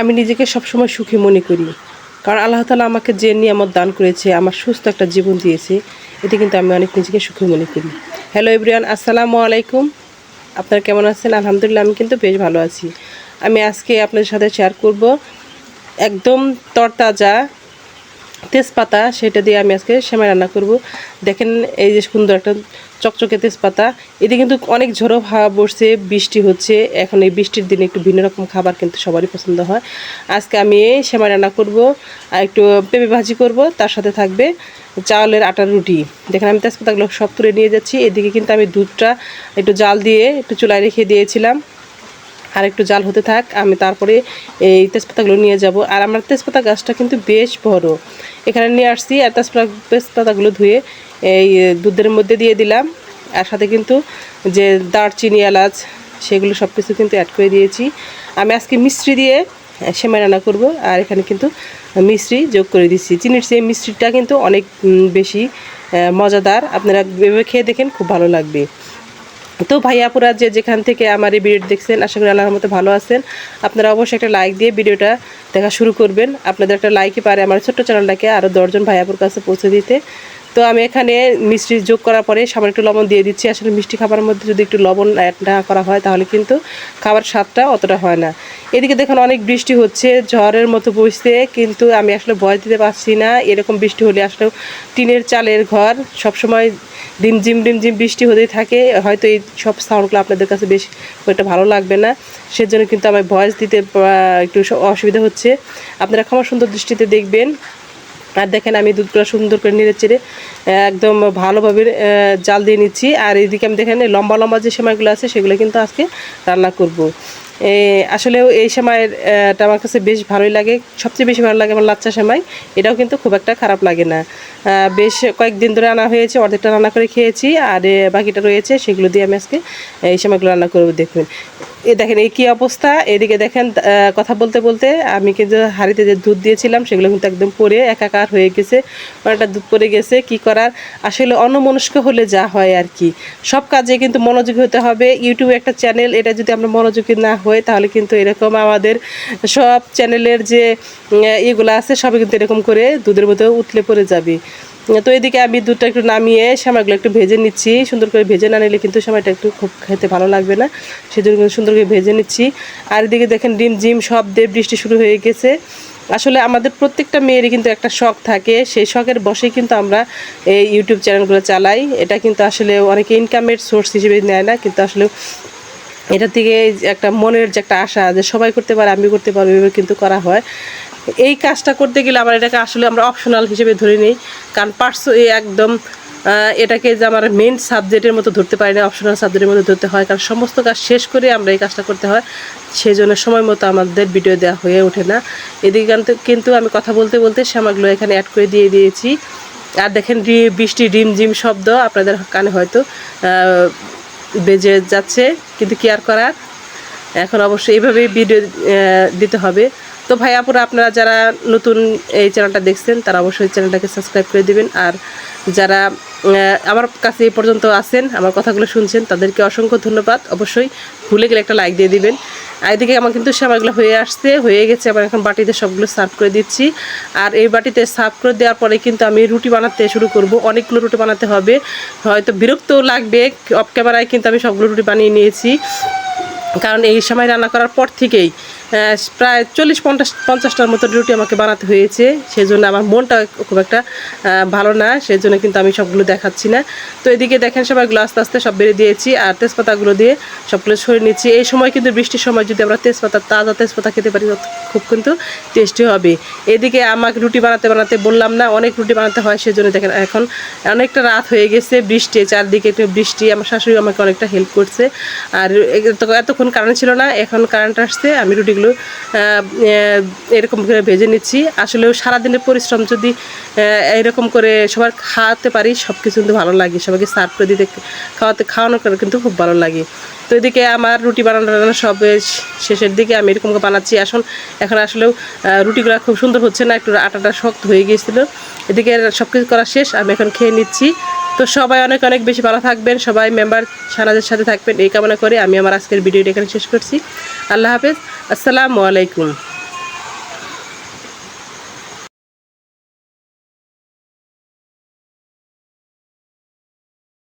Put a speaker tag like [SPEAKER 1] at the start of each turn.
[SPEAKER 1] আমি নিজেকে সবসময় সুখী মনে করি। কারণ আল্লাহ তালা আমাকে যে নিয়ামত দান করেছে, আমার সুস্থ একটা জীবন দিয়েছে, এতে কিন্তু আমি অনেক নিজেকে সুখী মনে করি। হ্যালো এভরিয়ান আসসালামু আলাইকুম। আপনারা কেমন আছেন? আলহামদুলিল্লাহ, আমি কিন্তু বেশ ভালো আছি। আমি আজকে আপনাদের সাথে শেয়ার করব একদম তরতাজা তেজপাতা সেটা দিয়ে আমি আজকে সেমাই রান্না করব। দেখেন এই যে সুন্দর একটা চকচকে তেজপাতা। এতে কিন্তু অনেক ঝোড়ো হাওয়া বসছে, বৃষ্টি হচ্ছে। এখন এই বৃষ্টির দিনে একটু ভিন্ন রকম খাবার কিন্তু সবারই পছন্দ হয়। আজকে আমি সেমাই রান্না করব, আর একটু পেঁপে ভাজি করব, তার সাথে থাকবে চাউলের আটার রুটি। দেখেন আমি তেজপাতাগুলো সব তুলে নিয়ে যাচ্ছি। এদিকে কিন্তু আমি দুধটা একটু জাল দিয়ে একটু চুলায় রেখে দিয়েছিলাম। আর একটু জাল হতে থাক, আমি তারপরে এই তেজপাতাগুলো নিয়ে যাব। আর আমার তেজপাতা গাছটা কিন্তু বেশ বড়। এখানে নিয়ে আসছি, আর তেজপাতা, তেজপাতাগুলো ধুয়ে এই দুধের মধ্যে দিয়ে দিলাম। আর সাথে কিন্তু যে দারচিনি, এলাচ, সেগুলো সব কিছু কিন্তু অ্যাড করে দিয়েছি। আমি আজকে মিষ্টি দিয়ে সেমাই রান্না করব, আর এখানে কিন্তু মিষ্টি যোগ করে দিচ্ছি। চিনির সেই মিষ্টিটা কিন্তু অনেক বেশি মজাদার। আপনারা ভেবে খেয়ে দেখেন, খুব ভালো লাগবে। তো ভাইয়াপুরা যে যেখান থেকে আমার এই ভিডিওটা দেখছেন, আশা করি আল্লাহর মতো ভালো আছেন। আপনারা অবশ্যই একটা লাইক দিয়ে ভিডিওটা দেখা শুরু করবেন। আপনাদের একটা লাইকই পারে আমার ছোট্ট চ্যানেলটাকে আরও দশজন ভাইয়াপুর কাছে পৌঁছে দিতে। তো আমি এখানে মিষ্টি যোগ করার পরে সামান্য একটু লবণ দিয়ে দিচ্ছি। আসলে মিষ্টি খাবারের মধ্যে যদি একটু লবণ অ্যাড না করা হয়, তাহলে কিন্তু খাবার স্বাদটা অতটা হয় না। এদিকে দেখুন, অনেক বৃষ্টি হচ্ছে, ঝড়ের মতো বসছে কিন্তু আমি আসলে ভয় দিতে পারছি না। এরকম বৃষ্টি হলে আসলে টিনের চালের ঘর সবসময় ডিম জিম ডিম জিম বৃষ্টি হতেই থাকে। হয়তো এই সব সাউন্ডগুলো আপনাদের কাছে বেশ একটা ভালো লাগবে না। সেজন্য কিন্তু আমার ভয়েস দিতে একটু অসুবিধা হচ্ছে। আপনারা ক্ষমা সুন্দর দৃষ্টিতে দেখবেন। আর দেখেন আমি দুধগুলো সুন্দর করে নেড়ে চেড়ে একদম ভালোভাবে জাল দিয়ে নিচ্ছি। আর এদিকে আমি দেখেন লম্বা লম্বা যে সেমাইগুলো আছে সেগুলো কিন্তু আজকে রান্না করব। আসলেও এই সেমাইয়ের আহ, টা আমার কাছে বেশ ভালোই লাগে। সবচেয়ে বেশি ভালো লাগে আমার লাচ্চা সেমাই। এটাও কিন্তু খুব একটা খারাপ লাগে না। বেশ কয়েকদিন ধরে আনা হয়েছে, অর্ধেকটা রান্না করে খেয়েছি, আর বাকিটা রয়েছে, সেগুলো দিয়ে আমি আজকে, এই সময়গুলো রান্না করব, দেখুন। এ দেখেন, এই কী অবস্থা? এদিকে দেখেন কথা বলতে বলতে আমি কিন্তু হাঁড়িতে যে দুধ দিয়েছিলাম, সেগুলো কিন্তু একদম পরে একাকার হয়ে গেছে। অনেকটা দুধ পড়ে গেছে, কি করার? আসলে অন্যমনস্ক হলে যা হয় আর কি। সব কাজে কিন্তু মনোযোগী হতে হবে। ইউটিউবে একটা চ্যানেল, এটা যদি আমরা মনোযোগী না হই, তাহলে কিন্তু এরকম আমাদের সব চ্যানেলের যে ইয়েগুলো আছে, সবই কিন্তু এরকম করে দুধের মধ্যে উতলে পড়ে যাবে। তো এদিকে আমি দুধটা একটু নামিয়ে সামাইগুলো একটু ভেজে নিচ্ছি। সুন্দর করে ভেজে না নিলে কিন্তু সময়টা একটু খুব খেতে ভালো লাগবে না। সেজন্য সুন্দর করে ভেজে নিচ্ছি। আর এদিকে দেখেন ডিম, জিম সব দেব বৃষ্টি শুরু হয়ে গেছে। আসলে আমাদের প্রত্যেকটা মেয়েরই কিন্তু একটা শখ থাকে। সেই শখের বসেই কিন্তু আমরা এই ইউটিউব চ্যানেলগুলো চালাই। এটা কিন্তু আসলে অনেকে ইনকামের সোর্স হিসেবে নেয় না। কিন্তু আসলে এটা থেকে একটা মনের যে একটা আশা যে সবাই করতে পারে, আমি করতে পারব, এভাবে কিন্তু করা হয়। এই কাজটা করতে গেলে আমার এটাকে আসলে আমরা অপশনাল হিসেবে ধরে নিই। কারণ পার্স একদম এটাকে যে আমার মেন সাবজেক্টের মতো ধরতে পারি না অপশনাল সাবজেক্টের মতো ধরতে হয়। কারণ সমস্ত কাজ শেষ করে আমরা এই কাজটা করতে হয় সেই জন্য সময় মতো আমাদের ভিডিও দেওয়া হয়ে ওঠে না। এদিকে কিন্তু- আমি কথা বলতে বলতে শ্যামাগুলো এখানে অ্যাড করে দিয়ে দিয়েছি। আর দেখেন বৃষ্টি, ডিম, জিম শব্দ আপনাদের কানে হয়তো বেজে যাচ্ছে, কিন্তু কি আর করার? এখন অবশ্যই এইভাবেই ভিডিও দিতে হবে। তো ভাই আপুরা, আপনারা যারা নতুন এই চ্যানেলটা দেখছেন, তারা অবশ্যই চ্যানেলটাকে সাবস্ক্রাইব করে দেবেন। আর যারা আমার কাছে এই পর্যন্ত আছেন, আমার কথাগুলো শুনছেন, তাদেরকে অসংখ্য ধন্যবাদ। অবশ্যই ভুলে গেলে একটা লাইক দিয়ে দিবেন। আর এদিকে আমার কিন্তু সেমাইগুলো হয়ে আসছে, হয়ে গেছে আমার এখন বাটিতে সবগুলো সার্ভ করে দিচ্ছি। আর এই বাটিতে সার্ভ করে দেওয়ার পরে কিন্তু আমি রুটি বানাতে শুরু করব। অনেকগুলো রুটি বানাতে হবে। হয়তো বিরক্তও লাগবে অফ ক্যামেরায় কিন্তু আমি সবগুলো রুটি বানিয়ে নিয়েছি। কারণ এই সময় রান্না করার পর থেকেই প্রায় চল্লিশ, পঞ্চাশ, পঞ্চাশটার মতো রুটি আমাকে বানাতে হয়েছে। সেই জন্য আমার মনটা খুব একটা ভালো না সেই জন্য কিন্তু আমি সবগুলো দেখাচ্ছি না। তো এদিকে দেখেন সবাইগুলো আস্তে আস্তে সব বেড়ে দিয়েছি, আর তেজপাতাগুলো দিয়ে সবগুলো সরিয়ে নিচ্ছি। এই সময় কিন্তু বৃষ্টির সময় যদি আমরা তেজপাতা, তাজা তেজপাতা খেতে পারি খুব কিন্তু টেস্টি হবে। এদিকে আমাকে রুটি বানাতে বানাতে বললাম না, অনেক রুটি বানাতে হয় সেই জন্য দেখেন এখন অনেকটা রাত হয়ে গেছে বৃষ্টি, চারদিকে একটু বৃষ্টি, আমার শাশুড়ি আমাকে অনেকটা হেল্প করছে। আর এত- এতক্ষণ কারেন্ট ছিল না, এখন কারেন্ট আসছে, আমি রুটিগুলো আহ, এরকম করে ভেজে নিচ্ছি। আসলেও সারাদিনের পরিশ্রম যদি এরকম করে সবার খাওয়াতে পারি সব কিছু কিন্তু ভালো লাগে। সবাইকে সার্ভ করে দিতে খাওয়াতে খাওয়ানো করে কিন্তু খুব ভালো লাগে। তো এদিকে আমার রুটি বানানো সব শেষের দিকে আমি এরকম বানাচ্ছি। এখন এখন আসলেও রুটিগুলো খুব সুন্দর হচ্ছে না একটু আটাটা শক্ত হয়ে গিয়েছিল। এদিকে সব কিছু করা শেষ আমি এখন খেয়ে নিচ্ছি। তো সবাই অনেক অনেক বেশি ভালো থাকবেন। সবাই মেম্বার সানাজের সাথে থাকবেন। এই কামনা করে আমি আমার আজকের ভিডিওটা এখানে শেষ করছি। আল্লাহ হাফেজ। আসসালামু আলাইকুম।